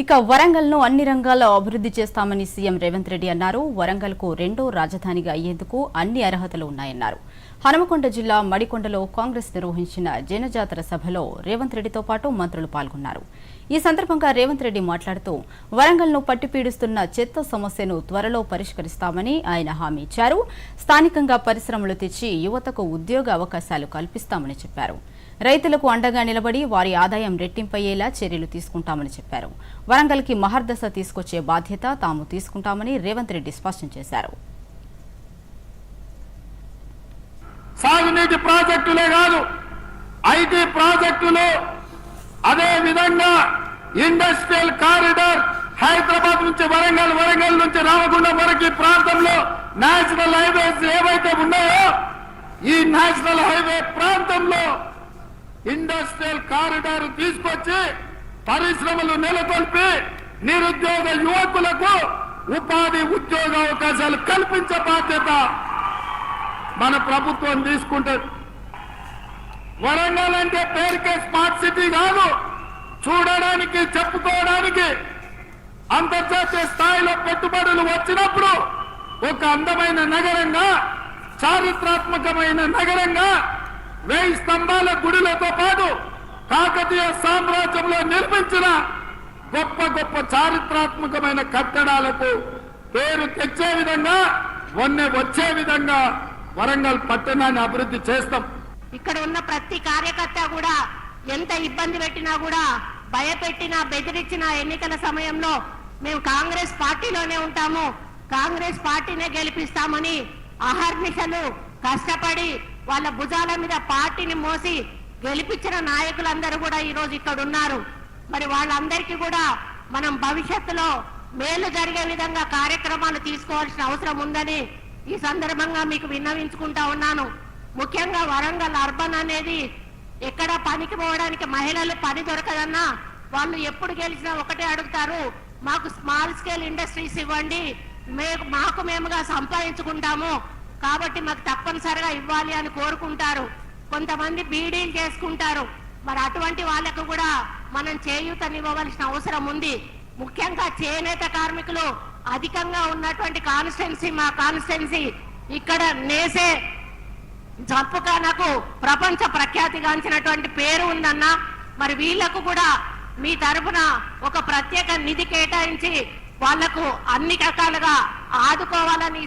ఇక వరంగల్ను అన్ని రంగాల్లో అభివృద్ధి చేస్తామని సీఎం రేవంత్ రెడ్డి అన్నారు. వరంగల్కు రెండో రాజధానిగా అయ్యేందుకు అన్ని అర్హతలు ఉన్నాయన్నారు. హనుమకొండ జిల్లా మడికొండలో కాంగ్రెస్ నిర్వహించిన జనజాతర సభలో రేవంత్ రెడ్డితో పాటు మంత్రులు పాల్గొన్నారు. ఈ సందర్భంగా రేవంత్ రెడ్డి మాట్లాడుతూ వరంగల్ను పట్టిపీడిస్తున్న చెత్త సమస్యను త్వరలో పరిష్కరిస్తామని ఆయన హామీ ఇచ్చారు. స్థానికంగా పరిశ్రమలు తెచ్చి యువతకు ఉద్యోగ అవకాశాలు కల్పిస్తామని చెప్పారు. రైతులకు అండగా నిలబడి వారి ఆదాయం రెట్టింపయ్యేలా చర్యలు తీసుకుంటామని చెప్పారు. వరంగల్కి మహర్దశ తీసుకొచ్చే బాధ్యత తాము తీసుకుంటామని రేవంత్ రెడ్డి స్పష్టం చేశారు. సాగునీటి ప్రాజెక్టులే కాదు ఐటీ ప్రాజెక్టులు అదే విధంగా ఇండస్ట్రియల్ కారిడార్ హైదరాబాద్ నుంచి వరంగల్ వరంగల్ నుంచి రామగుండం వరకు ఈ ప్రాంతంలో నేషనల్ హైవేస్ ఏవైతే ఉన్నాయో ఈ నేషనల్ హైవే ప్రాంతంలో ఇండస్ట్రియల్ కారిడార్ తీసుకొచ్చి పరిశ్రమలు నెలకొల్పి నిరుద్యోగ యువకులకు ఉపాధి ఉద్యోగ అవకాశాలు కల్పించే బాధ్యత మన ప్రభుత్వం తీసుకుంటుంది. వరంగల్ అంటే పేరుకే స్మార్ట్ సిటీ కాదు. చూడడానికి చెప్పుకోవడానికి అంతర్జాతీయ స్థాయిలో పెట్టుబడులు వచ్చినప్పుడు ఒక అందమైన నగరంగా చారిత్రాత్మకమైన నగరంగా వేయి స్తంభాల గుడిలతో పాటు కాకతీయ సామ్రాజ్యంలో నిర్మించిన గొప్ప గొప్ప చారిత్రాత్మకమైన కట్టడాలకు పేరు తెచ్చే విధంగా వన్నె వచ్చే విధంగా వరంగల్ పట్టణాన్ని అభివృద్ధి చేస్తాం. ఇక్కడ ఉన్న ప్రతి కార్యకర్త కూడా ఎంత ఇబ్బంది పెట్టినా కూడా భయపెట్టినా బెదిరించిన ఎన్నికల సమయంలో మేము కాంగ్రెస్ పార్టీలోనే ఉంటాము. కాంగ్రెస్ పార్టీనే గెలిపిస్తామని అహర్నిశలు కష్టపడి వాళ్ళ భుజాల మీద పార్టీని మోసి గెలిపించిన నాయకులందరూ కూడా ఈరోజు ఇక్కడ ఉన్నారు. మరి వాళ్ళందరికీ కూడా మనం భవిష్యత్తులో మేలు జరిగే విధంగా కార్యక్రమాలు తీసుకోవాల్సిన అవసరం ఉందని ఈ సందర్భంగా మీకు విన్నవించుకుంటా ఉన్నాను. ముఖ్యంగా వరంగల్ అర్బన్ అనేది ఎక్కడ పనికి పోవడానికి మహిళలు పని దొరకదన్నా వాళ్ళు ఎప్పుడు గెలిచినా ఒకటే అడుగుతారు. మాకు స్మాల్ స్కేల్ ఇండస్ట్రీస్ ఇవ్వండి. మేము మాకు మేముగా సంపాదించుకుంటాము. కాబట్టి మాకు తప్పనిసరిగా ఇవ్వాలి అని కోరుకుంటారు. కొంతమంది బీడీలు చేసుకుంటారు. మరి అటువంటి వాళ్ళకు కూడా మనం చేయూతనివ్వవలసిన అవసరం ఉంది. ముఖ్యంగా చేనేత కార్మికులు అధికంగా ఉన్నటువంటి కాన్స్టిట్యున్సీ మా కాన్స్టిట్యున్సీ ఇక్కడ నేసే జంపుకానకు ప్రపంచ ప్రఖ్యాతిగాంచినటువంటి పేరు ఉందన్న మరి వీళ్ళకు కూడా మీ తరపున ఒక ప్రత్యేక నిధి కేటాయించి వాళ్ళకు అన్ని రకాలుగా ఆదుకోవాలని